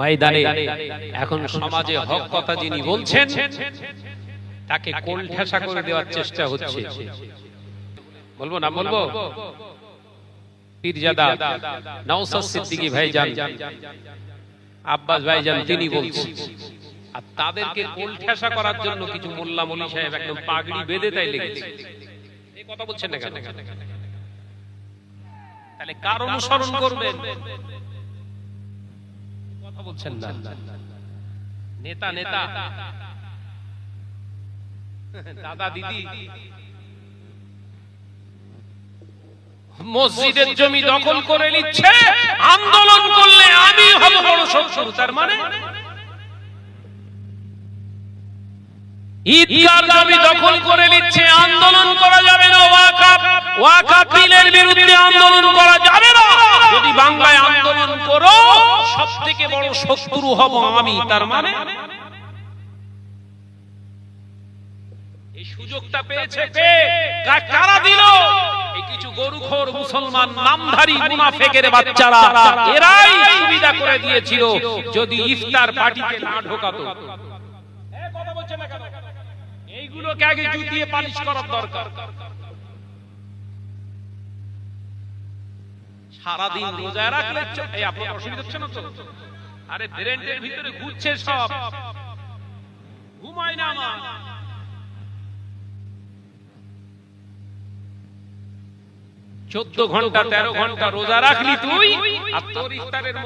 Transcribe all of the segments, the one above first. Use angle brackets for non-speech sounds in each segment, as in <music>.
ময়দানে এখন সমাজে হক কথা যিনি বলছেন তাকে কোল ঠেসা করে দেওয়ার চেষ্টা হচ্ছে। বলব না বলব পীরজাদা নওসাদ সিদ্দিকী ভাইজান আব্বাস ভাইজান তিনি বলছেন। আর তাদেরকে কোল ঠেসা করার জন্য কিছু মোল্লা মলি সাহেব একদম পাগড়ি বেঁধে তাই লেগেছে এই কথা বলছেন না কেন? তাহলে কার অনুসরণ করবেন? কথা বলছেন না। নেতা নেতা। দাদা দিদি মসজিদের জমি দখল করে নিচ্ছে। আন্দোলন করলে আমি হব বড় শত্রু তার মানে? ঈদগার জমি দখল করে নিচ্ছে। আন্দোলন করা যাবে না ওয়াকাফ ওয়াকাফ বিলের বিরুদ্ধে আন্দোলন করা যাবে না যদি বাংলায় আন্দোলন করো সবথেকে বড় শত্রু হব আমি, তার মানে? এই সুযোগটা পেয়েছে কা- কারা দিল? এই কিছু গরুখোর মুসলমান, নামধারী মুনাফেকের বাচ্চারা, এরাই সুবিধা করে দিয়েছিল যদি ইফতার পার্টিতে না ঢোকাতো। কথা না কেন? এইগুলোকে আগে জুতিয়ে পালিশ করার দরকার। সারাদিন রাখলে অসুবিধা তো? আরে ভিতরে ঘুরছে সব। ঘুমায় না আমার চোদ্দ ঘণ্টা, তেরো ঘণ্টা রোজা রাখলি তুই, আর তোর ইফতারের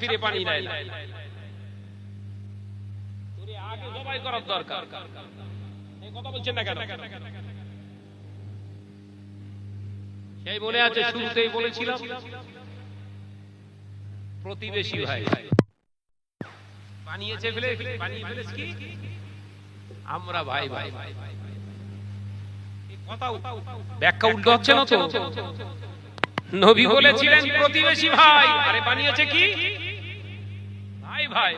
ফিরে পানি নেয় না তোরে আগে করার দরকার। কথা বলছেন না কেন? সেই মনে আছে শুরুতেই বলেছিলাম, প্রতিবেশী ভাই। বানিয়েছে ফেলে বানিয়ে কি? আমরা ভাই ভাই। ব্যাখ্যা উল্টো হচ্ছে না তো? নবী বলেছিলেন, প্রতিবেশী ভাই। আরে বানিয়েছে কি? ভাই ভাই।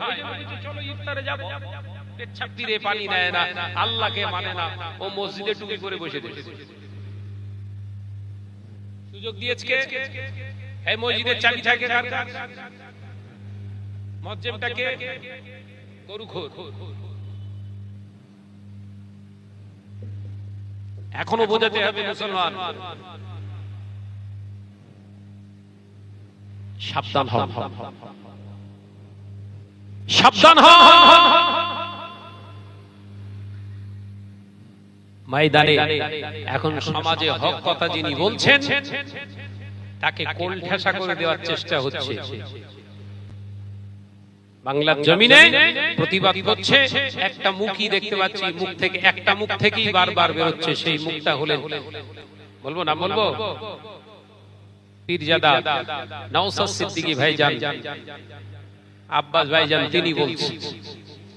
চলো ইফতারে পেচ্ছাপ ফিরে পানি নেয় না, আল্লাহকে মানে না। ও মসজিদে টুপি করে বসে দিয়েছে সুযোগ দিয়েছে। এই মসজিদের চাবি থাকে মজ্জেমটাকে গরু খোর। এখনও বোঝাতে হবে মুসলমান। সাবধান হন সাবধান হন ময়দানে এখন সমাজে হক কথা যিনি বলছেন তাকে কোল ঠেসা করে দেওয়ার চেষ্টা হচ্ছে। বাংলার জমিনে প্রতিবাদ করছে একটা মুখই দেখতে পাচ্ছি মুখ থেকে একটা মুখ থেকেই বারবার বেরোচ্ছে সেই মুখটা হলেন। বলব না বলব পীরজাদা নওসাদ সিদ্দিকী ভাইজান আব্বাস ভাইজান তিনি বলছেন।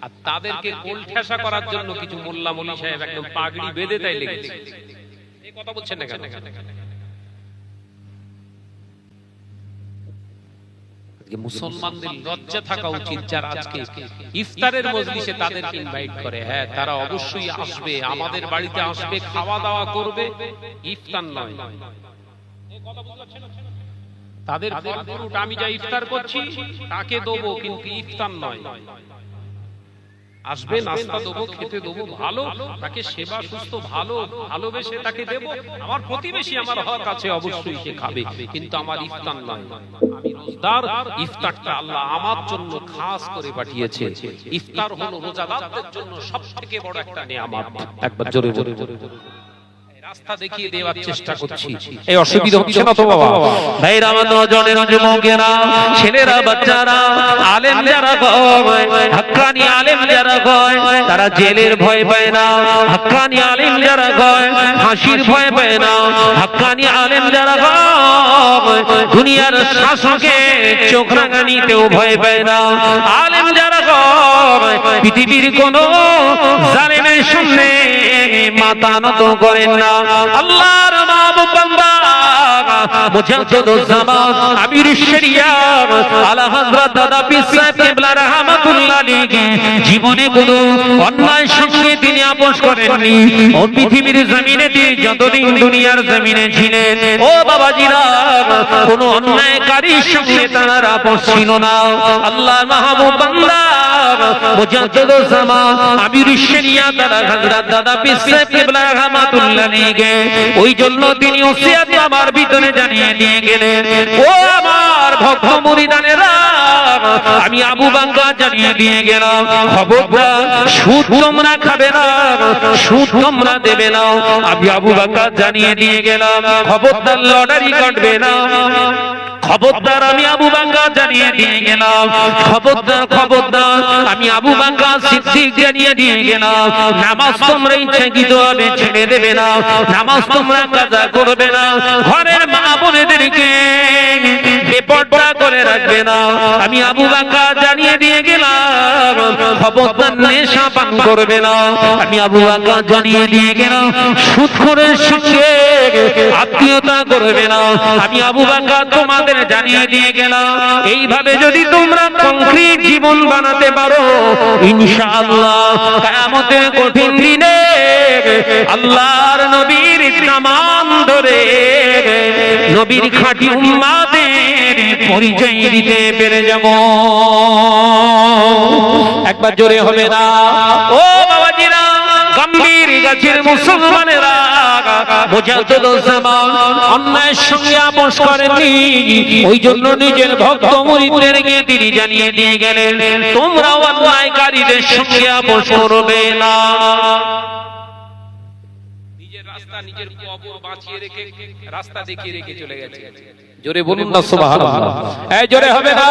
আর তাদেরকে কোল ঠেসা করার জন্য কিছু মোল্লা মলি সাহেব একদম পাগড়ি বেঁধে তাই লেগেছে কথা বলছেন না কেন? মুসলমানদের লজ্জা থাকা উচিত যারা আজকে ইফতারের মজলিসে তাদেরকে ইনভাইট করে। হ্যাঁ তারা অবশ্যই আসবে, আমাদের বাড়িতে আসবে, খাওয়া দাওয়া করবে। ইফতার নয়। তাদের আমি যা ইফতার করছি, তাকে দেবো, কিন্তু ইফতার নয়। আসবে নাস্তা দেবো খেতে দেবো ভালো তাকে সেবা সুস্থ ভালো ভালোবেসে তাকে দেবো। আমার প্রতিবেশী আমার হক আছে অবশ্যই সে খাবে। কিন্তু আমার ইফতার নয় আমি রোজদার ইফতারটা আল্লাহ আমার জন্য খাস করে পাঠিয়েছে। ইফতার হলো রোজাদারদের জন্য সব থেকে বড় একটা নিয়ামত। একবার জোরে জোরে জোরে রাস্তা দেখিয়ে দেওয়ার চেষ্টা করছি। এই অসুবিধা হচ্ছে না তো বাবা? ভাইরা, আমার নজনের যুবকেরা ছেলেরা, বাচ্চারা, আলেম যারা গয় হাক্কানি আলেম যারা গয় তারা জেলের ভয় পায় না। হাক্কানি আলেম যারা গয় ফাঁসির ভয় পায় না। হাক্কানি আলেম যারা গয় দুনিয়ার শাসকে চোখ রাঙানিতেও ভয় পায় না। আলেম যারা গয় পৃথিবীর কোন জালেমের সামনে মাথা নত করেন না। আল্লাহর মাহবুব বান্দা জীবনে অন্যায় সঙ্গে তিনি আপোষ করেননি। ও পৃথিবীর জমিনে তিনি যতদিন দুনিয়ার জমিনে ছিলেন, ও বাবাজিরা কোন অন্যায়কারীর সঙ্গে তার ছিল না। আল্লাহ মাহবুব বান্দা ওই জন্য তিনি আমার ভিতরে জানিয়ে দিয়ে গেলেন, ও আমার ভক্ত মুরিদানেরা আমি আবু বাঙ্গা জানিয়ে দিয়ে গেলাম, খবরদার, সুদ তোমরা খাবে না, সুদ তোমরা দেবে না। আমি আবু বাঙ্গা জানিয়ে দিয়ে গেলাম, খবরদার, লটারি কাটবে না। খবরদার, আমি আবু বাঙ্গা জানিয়ে দিয়ে গেলাম, খবরদার খবরদার। আমি আবু বাঙ্গা সিদ্দিক জানিয়ে দিয়ে গেলাম, নামাজ তোমরা ইচ্ছাকৃত হবে ছেড়ে দেবে না, নামাজ তোমরা কাজা করবে না। ঘরের মা বোনেদেরকে বেপর্দা করে রাখবে না। আমি আবু বাঙ্গা জানিয়ে দিয়ে গেলাম করবে না। আমি আবু বাঙ্গা জানিয়ে দিয়ে গেলাম সঙ্গে আত্মীয়তা করবে না। আমি আবু বাঙ্গা তোমাদের জানিয়ে দিয়ে গেলাম, এইভাবে যদি তোমরা কংক্রিট জীবন বানাতে পারো, ইনশাআল্লাহ কঠিন দিনে আল্লাহর নবীর নামান ধরে, নবীর খাঁটি উম্মাদের পরিচয় দিতে পেরে যাব। একবার জোরে হবে না। ও বাবাজিরা, গম্ভীর গাছের মুসলমানেরা ওই জন্য নিজের ভক্ত মুরিদদেরকে তিনি জানিয়ে দিয়ে গেলেন তোমরা অন্যায়কারীদের সঙ্গে আপোষ করবে না। রাস্তা নিজের কবর বাঁচিয়ে রেখে রাস্তা দেখিয়ে রেখে চলে গেছে। জোরে বলুন না সুবহানাল্লাহ। এই জোরে হবে না।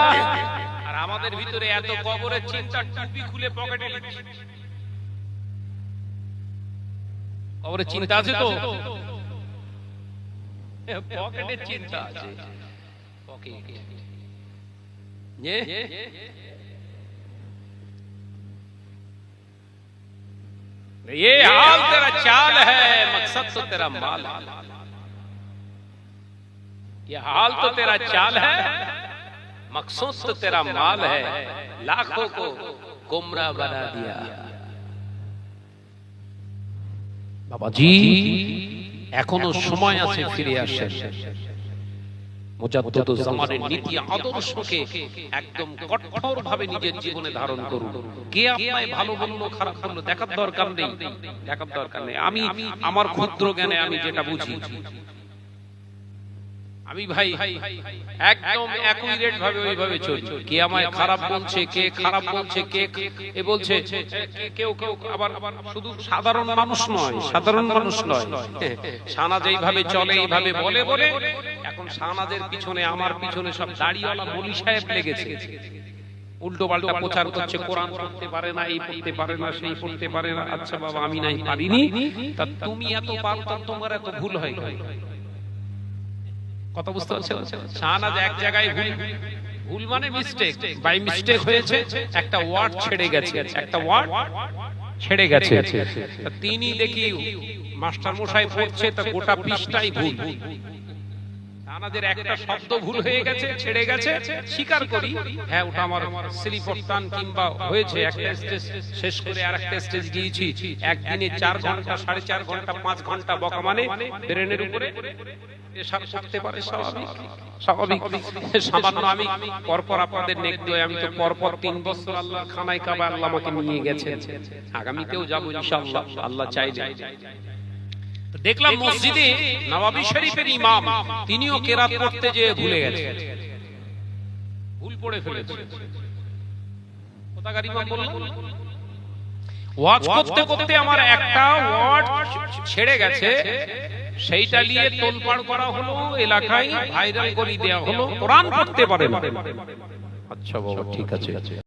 <laughs> আর আমাদের ভিতরে এত কবরের চিন্তা টুপি খুলে পকেটে লিখছি কবরের চিন্তা আছে তো? পকেটে চিন্তা আছে। পকেটে। یہ حال تیرا چال ہے مقصد تو تیرا مال ہے۔ یہ حال تو تیرا چال ہے مقصود تو تیرا مال ہے۔ لاکھوں کو گمراہ بنا دیا۔ بابا جی سمایا سے چڑیا شر شر شر شر۔ নীতি আদর্শকে একদম কঠোর ভাবে নিজের জীবনে ধারণ করুন। কে আপনায় ভালো বলল খারাপ বলল দেখার দরকার নেই। দেখার দরকার নেই। আমি আমার ক্ষুদ্র জ্ঞানে আমি যেটা বুঝি। আমি ভাই একদম অ্যাকুরেট ভাবে ওইভাবে চলি। কে আমায় খারাপ বলছে কে খারাপ বলছে কে এ বলছে কেউ কেউ আবার শুধু সাধারণ মানুষ নয় সাধারণ মানুষ নয়। সানাজ এইভাবে চলে এইভাবে বলে বলে এখন সানাজের পিছনে, আমার পিছনে সব দাড়িওয়ালা বলি সাহেব লেগেছে। উল্টো পাল্টা প্রচার করছে, কোরআন পড়তে পারে না, এই পড়তে পারে না, সেই পড়তে পারে না। আচ্ছা বাবা, আমি নাই, পারিনি। তা তুমি এত পারো তোমার এত ভুল হয়? কথা বুঝতে পারছেন শাহনাজ এক জায়গায় ভুল ভুল মানে মিস্টেক বাই মিস্টেক হয়েছে, একটা ওয়ার্ড ছেড়ে গেছে, একটা ওয়ার্ড ছেড়ে গেছে। তিনি দেখি মাস্টার মশাই পড়ছে, তা গোটা পৃষ্ঠাই ভুল। শাহনাজের একটা শব্দ ভুল হয়ে গেছে, ছেড়ে গেছে, স্বীকার করি। হ্যাঁ ওটা আমার কিংবা হয়েছে, একটা স্টেজ শেষ করে আর একটা স্টেজ গিয়েছি। একদিনে চার ঘণ্টা, সাড়ে চার ঘণ্টা, পাঁচ ঘণ্টা বকা মানে ব্রেনের উপরে আপনাদের তিন আল্লাহ কাবা আল্লাহ নিয়ে গেছেন। আগামীতেও যাব আল্লাহ চাইলে। তো দেখলাম মসজিদে নওয়াবী শরীফের ইমাম। তিনিও কেরাত পড়তে যে ভুলে গেছেন ভুল পড়ে ফেলেছে। কোথাকার ইমাম বললেন ওয়াজ করতে করতে আমার একটা ওয়ার্ড ছেড়ে গেছে। সেইটা নিয়ে তোলপাড় করা হলো এলাকায় ভাইরাল করে দেওয়া হলো কোরআন পড়তে পারে না। আচ্ছা বাবা ঠিক আছে।